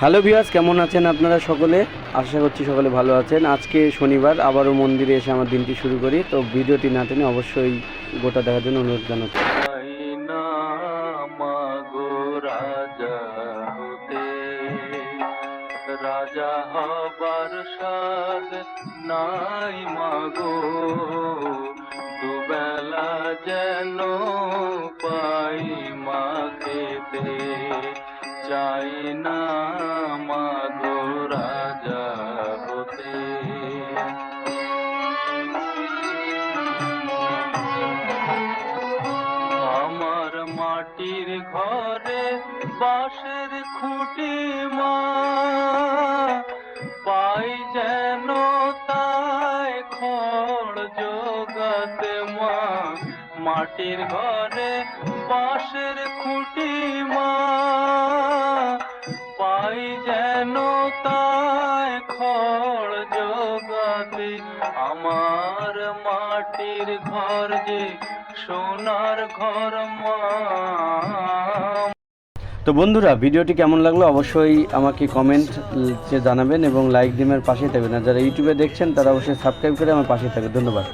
Hello বিয়াস কেমন আছেন আপনারা সকলে? আশা করছি সকলে ভালো আছেন। আজকে শনিবার, আবারও মন্দিরে এসে আমার দিনটি শুরু করি। তো ভিডিওটি না টেনে অবশ্যই গোটা দেখার জন্য অনুরোধ জানাচ্ছি। রাজা নাই মাগো। দুবেলা যেন পাই চাই না মাগো রাজা হতে আমার মাটির ঘরে বাঁশের খুঁটি মা পাই যেন তাই খড় জোগাতে মা মাটির ঘরে বাঁশের খুঁটি মা যেন তাই খড় জোগাতে, আমার মাটির ঘর যে সোনার ঘর মা। তো বন্ধুরা, ভিডিওটি কেমন লাগল অবশ্যই আমাকে কমেন্ট জানাবেন এবং লাইক দিমের পাশে থাকবেন। আর যারা ইউটিউবে দেখছেন, তারা অবশ্যই সাবস্ক্রাইব করে আমার পাশে থাকবে ধন্যবাদ।